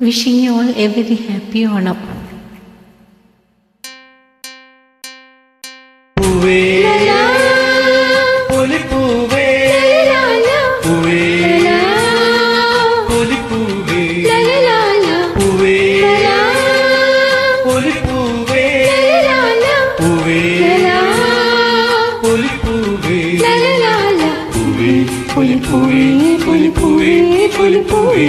You all a very happy Onam. പൂവേ പൊലിപ്പൂവേ പൂവേ പൊലിപ്പൂവേ പൂവേ പൊലിപ്പൂവേ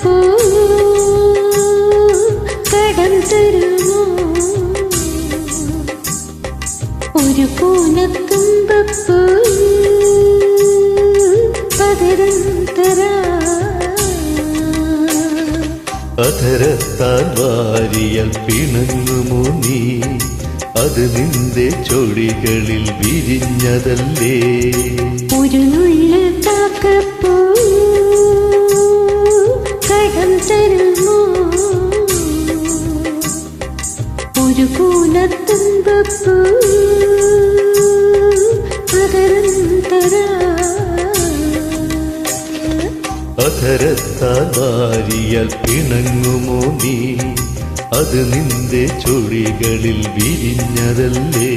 കാക്കപ്പൂ കടം തരുമോ? ഒരു പൂനത്തുമ്പപ്പൂ പകരം തരാ അധരത്താൽ വാരിയൽ പിണങ്ങുമോ നീ? അത് നിന്റെ ചൊടികളിൽ വിരിഞ്ഞതല്ലേ? ഒരു നുള്ളു കാക്കപ്പൂ അധരത്താൽ വാരിയാൽ പിണങ്ങുമോ നീ? അത് നിന്റെ ചൊഴികളിൽ വിരിഞ്ഞതല്ലേ?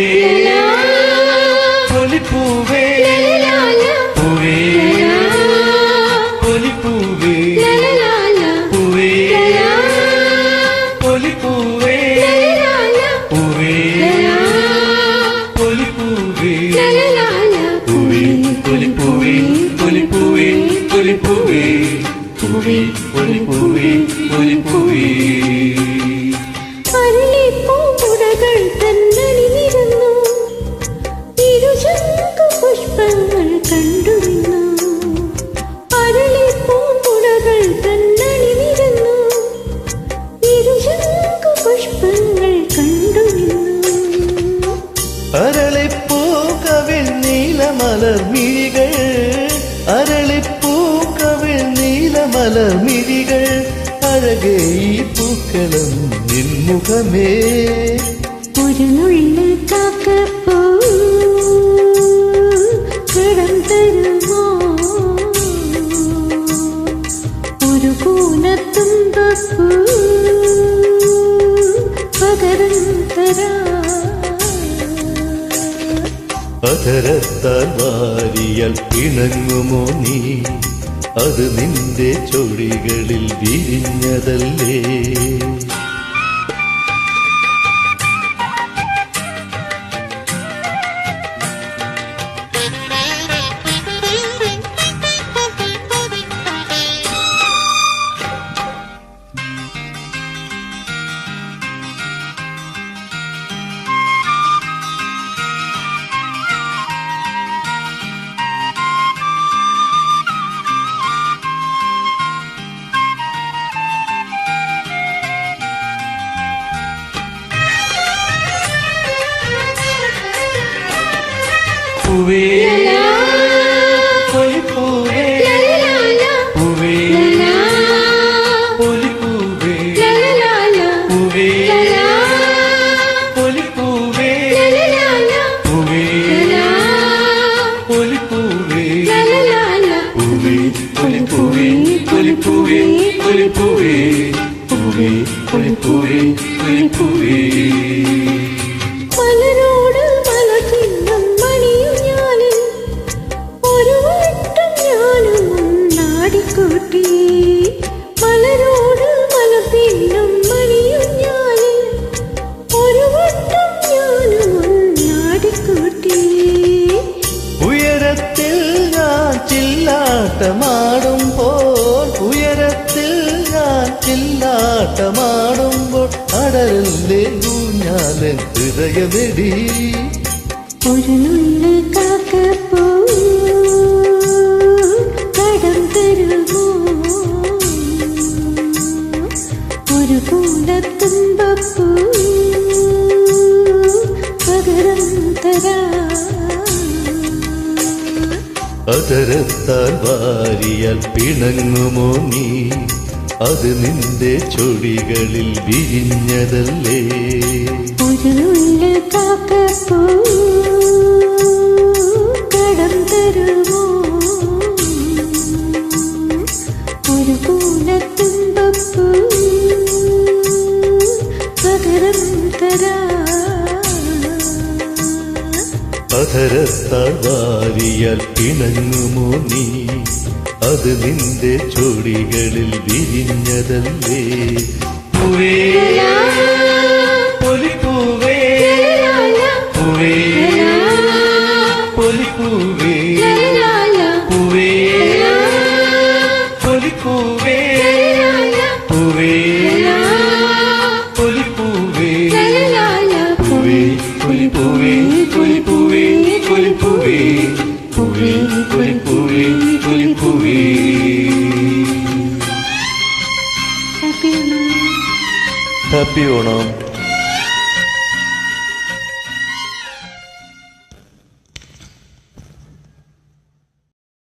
പൂവേ അരളിപ്പൂക്കവിൽ നീലമലർമിഴികൾ അരളിപ്പൂക്കവിൽ നീലമലർമിഴികൾ അഴകേ ഈ പൂക്കളം നിൻമുഖമേ. ഒരു നുള്ളു കാക്കപ്പൂ കടം തരുമോ? ഒരു കൂനത്തുമ്പപ്പൂ അധരത്താൽ വാരിയൽ ഇണങ്ങുമോ നീ? അത് നിന്റെ ചൊടികളിൽ വിരിഞ്ഞതല്ലേ? പൂവേ ആട്ടമാടുമ്പോൾ അടരല്ലേ ഊഞ്ഞാലൻ ഹൃദയമെടി ഒരു നുള്ളു കാക്കപ്പൂ കടം തരുമോ ഒരു കൂടത്തുമ്പപ്പൂ പകരം തരാ അതരത്താൽ വാരിയാൽ പിണങ്ങുമോ നീ? അത് നിന്റെ ചൊടികളിൽ വിരിഞ്ഞതല്ലേ? വാരിയാൽ പിണങ്ങുമോ നീ? അത് നിന്റെ ചൊടികളിൽ വിരിഞ്ഞതല്ലേ? പൂവേ പൂവേ പൂവേ പൂവേ ഹാപ്പി ഹാപ്പി ഓണം